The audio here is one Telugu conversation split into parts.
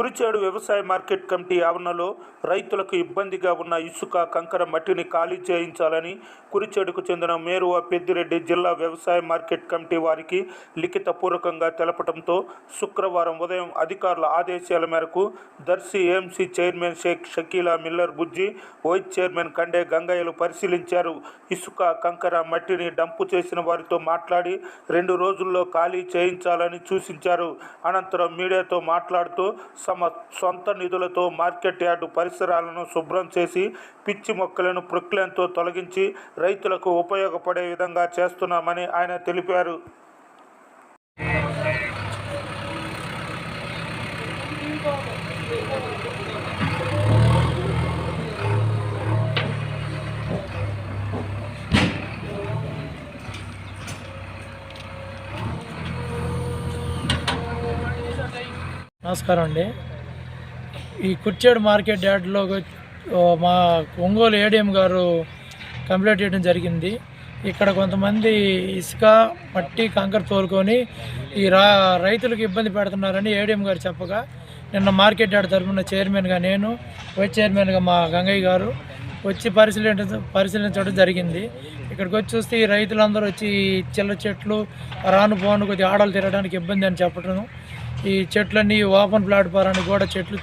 కురిచేడు వ్యవసాయ మార్కెట్ కమిటీ ఆవరణలో రైతులకు ఇబ్బందిగా ఉన్న ఇసుక కంకర మట్టిని ఖాళీ చేయించాలని కురిచేడుకు చెందిన మేరువ పెద్దిరెడ్డి జిల్లా వ్యవసాయ మార్కెట్ కమిటీ వారికి లిఖితపూర్వకంగా తెలపడంతో శుక్రవారం ఉదయం అధికారుల ఆదేశాల మేరకు Darsi AMC chairman Shaik Shakeela miller Bujji vice chairman Kande గంగయ్యలు పరిశీలించారు. ఇసుక కంకర మట్టిని డంపు చేసిన వారితో మాట్లాడి రెండు రోజుల్లో ఖాళీ చేయించాలని సూచించారు. అనంతరం మీడియాతో మాట్లాడుతూ తమ సొంత నిధులతో మార్కెట్ యార్డు పరిసరాలను శుభ్రం చేసి పిచ్చి మొక్కలను ప్రొక్లెన్తో తొలగించి రైతులకు ఉపయోగపడే విధంగా చేస్తున్నామని ఆయన తెలిపారు. నమస్కారం అండి. ఈ కుర్చేడు మార్కెట్ యార్డ్లో మా ఒంగోలు ఏడిఎం గారు కంప్లీట్ చేయడం జరిగింది. ఇక్కడ కొంతమంది ఇసుక మట్టి కంకర తోలుకొని ఈ రా రైతులకు ఇబ్బంది పెడుతున్నారని ఏడిఎం గారు చెప్పగా నిన్న మార్కెట్ యార్డ్ తరఫున చైర్మన్గా నేను వైస్ చైర్మన్గా మా గంగయ్య గారు వచ్చి పరిశీలించ పరిశీలించడం జరిగింది. ఇక్కడికి వచ్చి చూస్తే ఈ రైతులందరూ వచ్చి చిల్ల చెట్లు రాను పోను కొద్దిగా ఆడలు తిరగడానికి ఇబ్బంది అని చెప్పడం ఈ చెట్లన్నీ ఓపెన్ ప్లాట్ఫారానికి కూడా చెట్లు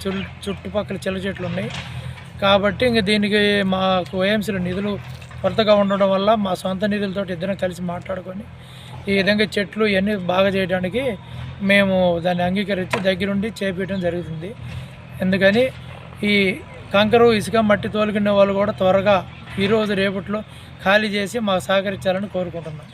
చుట్టుపక్కల చిల్ల చెట్లు ఉన్నాయి. కాబట్టి ఇంక దీనికి మాకు ఓఎంసీలో నిధులు కొరతగా ఉండడం వల్ల మా సొంత నిధులతో ఇద్దరం కలిసి మాట్లాడుకొని ఈ విధంగా చెట్లు ఇవన్నీ బాగా చేయడానికి మేము దాన్ని అంగీకరించి దగ్గరుండి చేపించడం జరుగుతుంది. ఎందుకని ఈ కంకరు ఇసుక మట్టి తోలుకునే వాళ్ళు కూడా త్వరగా ఈరోజు రేపట్లో ఖాళీ చేసి మాకు సహకరించాలని కోరుకుంటున్నాం.